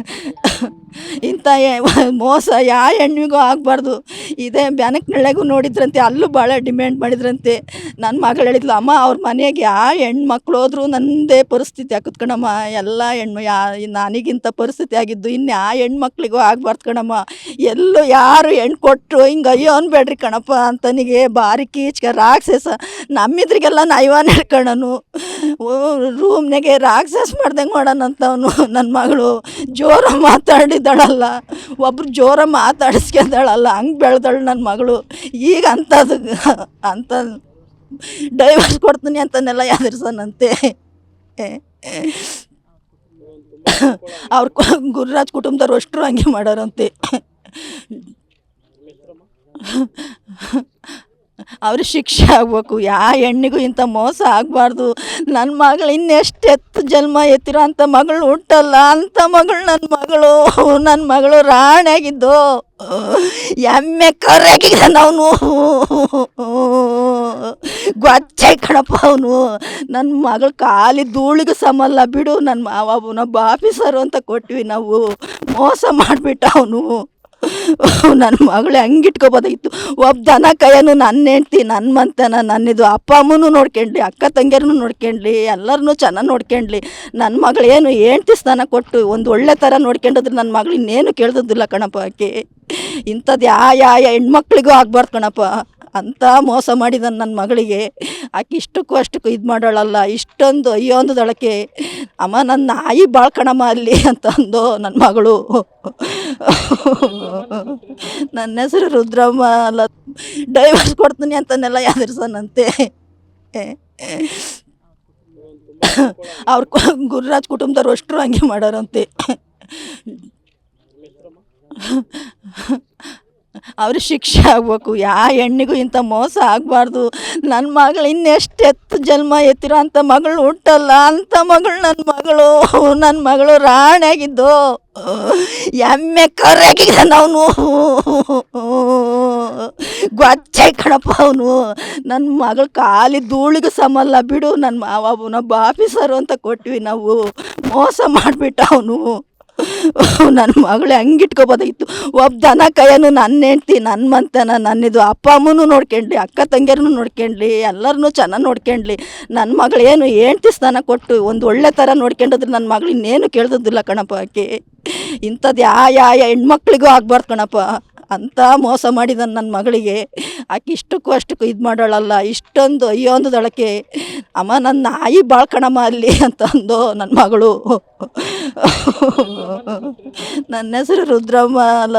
ಇಂಥ ಮೋಸ ಯಾವ ಹೆಣ್ಣಿಗೂ ಆಗಬಾರ್ದು. ಇದೇ ಬ್ಯಾನಕ್ನಳ್ಳೆಗೂ ನೋಡಿದ್ರಂತೆ, ಅಲ್ಲೂ ಭಾಳ ಡಿಮ್ಯಾಂಡ್ ಮಾಡಿದ್ರಂತೆ. ನನ್ನ ಮಗಳು ಹೇಳಿದ್ಲು, ಅಮ್ಮ, ಅವ್ರ ಮನೆಗೆ ಯಾವ ಹೆಣ್ಮಕ್ಳು ಹೋದ್ರು ನನ್ನದೇ ಪರಿಸ್ಥಿತಿ ಆಗುತ್ತೆ ಕಣಮ್ಮ. ಎಲ್ಲ ಹೆಣ್ಣು, ಯಾ, ನನಗಿಂತ ಪರಿಸ್ಥಿತಿ ಆಗಿದ್ದು, ಇನ್ನು ಯಾವ ಹೆಣ್ಮಕ್ಳಿಗೂ ಆಗ್ಬಾರ್ದು ಕಣಮ್ಮ. ಎಲ್ಲೂ ಯಾರು ಹೆಣ್ಣು ಕೊಟ್ಟರು ಹಿಂಗೆ ಅಯ್ಯೋ ಅನ್ಬೇಡ್ರಿ ಕಣಪ್ಪ. ಅಂತನಿಗೆ ಬಾರಿ ಕೀಚ್ಕ ರಾಕ್ಷಸ. ನಮ್ಮಿದ್ರಿಗೆಲ್ಲ ನೈವಾನ್ ಹಿಡ್ಕಣನು ರೂಮ್ನಾಗೆ ರಾಕ್ಷಸ ಮಾಡ್ದಂಗೆ ಮಾಡೋಣಂತವನು ನನ್ನ ಮಗಳು. ಜೋರ ಮಾತಾಡಿದ್ದಾಳಲ್ಲ. ಒಬ್ರು ಜೋರ ಮಾತಾಡಿಸ್ಕೊಂಡಾಳಲ್ಲ. ಹಂಗೆ ಬೆಳೆದಾಳು ನನ್ನ ಮಗಳು. ಈಗ ಅಂಥದ್ದು ಅಂಥ ಡೈವರ್ಸ್ ಕೊಡ್ತೀನಿ ಅಂತನೆಲ್ಲ ಯಾವ್ದಿರ್ಸನಂತೆ ಅವ್ರ ಗುರುರಾಜ್ ಕುಟುಂಬದವ್ರು ಅಷ್ಟರು ಹಂಗೆ ಮಾಡೋರಂತೆ. ಅವ್ರಿಗೆ ಶಿಕ್ಷೆ ಆಗಬೇಕು. ಯಾವ ಹೆಣ್ಣಿಗೂ ಇಂಥ ಮೋಸ ಆಗಬಾರ್ದು. ನನ್ನ ಮಗಳು ಇನ್ನೆಷ್ಟು ಎತ್ತು ಜನ್ಮ ಎತ್ತಿರೋ ಅಂಥ ಮಗಳು ಹುಟ್ಟಲ್ಲ. ಅಂಥ ಮಗಳು ನನ್ನ ಮಗಳು. ನನ್ನ ಮಗಳು ರಾಣಿಯಾಗಿದ್ದು. ಎಮ್ಮೆ ಕರ್ರಾಗಿದ್ದಾನೆ ಅವನು. ಗೊಚ್ಚೈ ಕಣಪ್ಪ ಅವನು. ನನ್ನ ಮಗಳ ಕಾಲಿ ಧೂಳಿಗೂ ಸಮಲ್ಲ. ಬಿಡು ನನ್ನ ಮಾವ ಒಬ್ಬ ಆಫೀಸರು ಅಂತ ಕೊಟ್ವಿ ನಾವು. ಮೋಸ ಮಾಡಿಬಿಟ್ಟ ಅವನು. ನನ್ನ ಮಗಳು ಹಂಗೆ ಇಟ್ಕೋಬೋದಾಗಿತ್ತು ಒಬ್ಬ ದನ ಕೈಯನ್ನು ನನ್ನ ಹೆಂಡ್ತಿ, ನನ್ನ ಮಂತನ ನನ್ನಿದು ಅಪ್ಪ ಅಮ್ಮನೂ ನೋಡ್ಕೊಂಡ್ಲಿ, ಅಕ್ಕ ತಂಗಿಯರನ್ನು ನೋಡ್ಕೊಂಡ್ಲಿ, ಎಲ್ಲರನ್ನೂ ಚೆನ್ನಾಗಿ ನೋಡ್ಕೊಂಡ್ಲಿ. ನನ್ನ ಮಗಳೇನು ಹೆಂಡ್ತಿ ಸ್ಥಾನ ಕೊಟ್ಟು ಒಂದು ಒಳ್ಳೆ ಥರ ನೋಡ್ಕೊಂಡಿದ್ರೆ ನನ್ನ ಮಗಳು ಇನ್ನೇನು ಕೇಳ್ದಿಲ್ಲ ಕಣಪ್ಪ ಆಕೆ. ಇಂಥದ್ದು ಯಾ ಯಾ ಹೆಣ್ಮಕ್ಳಿಗೂ ಆಗ್ಬಾರ್ದು ಕಣಪ್ಪ. ಅಂಥ ಮೋಸ ಮಾಡಿದ ನನ್ನ ಮಗಳಿಗೆ, ಆಕೆ ಇಷ್ಟಕ್ಕೂ ಅಷ್ಟಕ್ಕೂ ಇದು ಮಾಡೋಳಲ್ಲ, ಇಷ್ಟೊಂದು ಅಯ್ಯೋ ಅಂದದಳಕ್ಕೆ, ಅಮ್ಮ ನನ್ನ ನಾಯಿ ಬಾಳ್ಕಣಮ್ಮ ಅಲ್ಲಿ ಅಂತ ಅಂದು ನನ್ನ ಮಗಳು. ನನ್ನ ಹೆಸರು ರುದ್ರಮ್ಮ ಅಲ್ಲ ಡೈವರ್ಸ್ ಕೊಡ್ತೀನಿ ಅಂತನೆಲ್ಲ ಯಾವ್ದಿರ್ಸನಂತೆ ಅವ್ರ ಗುರುರಾಜ್ ಕುಟುಂಬದವ್ರು ಅಷ್ಟರು ಹಂಗೆ ಮಾಡೋರಂತೆ. ಅವ್ರಿಗೆ ಶಿಕ್ಷೆ ಆಗಬೇಕು. ಯಾವ ಹೆಣ್ಣಿಗೂ ಇಂಥ ಮೋಸ ಆಗಬಾರ್ದು. ನನ್ನ ಮಗಳು ಇನ್ನೆಷ್ಟು ಎತ್ತು ಜನ್ಮ ಎತ್ತಿರೋ ಅಂಥ ಮಗಳು ಹುಟ್ಟಲ್ಲ. ಅಂಥ ಮಗಳು ನನ್ನ ಮಗಳು. ನನ್ನ ಮಗಳು ರಾಣಿಯಾಗಿದ್ದು. ಎಮ್ಮೆ ಕರ್ರಾಗಿದ್ದಾನೆ ಅವನು ಗೊಜ್ಜೆ ಕಣಪ್ಪ ಅವನು. ನನ್ನ ಮಗಳ ಕಾಲಿ ಧೂಳಿಗೂ ಸಮಲ್ಲ. ಬಿಡು ನನ್ನ ಮಾವ ಒಬ್ಬ ಆಫೀಸರು ಅಂತ ಕೊಟ್ವಿ ನಾವು. ಮೋಸ ಮಾಡಿಬಿಟ್ಟ ಅವನು. ನನ್ನ ಮಗಳು ಹಂಗೆ ಇಟ್ಕೋಬೋದಾಗಿತ್ತು ಒಬ್ಬ ದನ ಕೈಯನು ನನ್ನ ಹೆಂಡ್ತಿ ನನ್ನ ಮಂತನ ನನ್ನಿದು ಅಪ್ಪ ಅಮ್ಮನೂ ನೋಡ್ಕೊಂಡ್ಲಿ, ಅಕ್ಕ ತಂಗಿಯರನ್ನು ನೋಡ್ಕೊಂಡ್ಲಿ, ಎಲ್ಲರನ್ನೂ ಚೆನ್ನಾಗಿ ನೋಡ್ಕೊಂಡ್ಲಿ. ನನ್ನ ಮಗಳು ಏನು ಹೆಂಡ್ತಿ ಸ್ಥಾನ ಕೊಟ್ಟು ಒಂದು ಒಳ್ಳೆ ಥರ ನೋಡ್ಕೊಂಡಿದ್ರೆ ನನ್ನ ಮಗಳು ಇನ್ನೇನು ಕೇಳ್ದಿಲ್ಲ ಕಣಪ್ಪ ಆಕೆ. ಇಂಥದ್ದು ಯಾ ಯಾ ಹೆಣ್ಮಕ್ಳಿಗೂ ಆಗ್ಬಾರ್ದು ಕಣಪ್ಪ. ಅಂಥ ಮೋಸ ಮಾಡಿದ ನನ್ನ ಮಗಳಿಗೆ, ಆಕೆ ಇಷ್ಟಕ್ಕೂ ಅಷ್ಟಕ್ಕೂ ಇದು ಮಾಡೋಳಲ್ಲ, ಇಷ್ಟೊಂದು, ಅಯ್ಯೋ ಅಂದದಳಕ್ಕೆ, ಅಮ್ಮ ನನ್ನ ನಾಯಿ ಬಾಳ್ಕಣಮ್ಮ ಅಲ್ಲಿ ಅಂತ ಅಂದು ನನ್ನ ಮಗಳು. ನನ್ನ ಹೆಸರು ರುದ್ರಮ್ಮ ಅಲ್ಲ.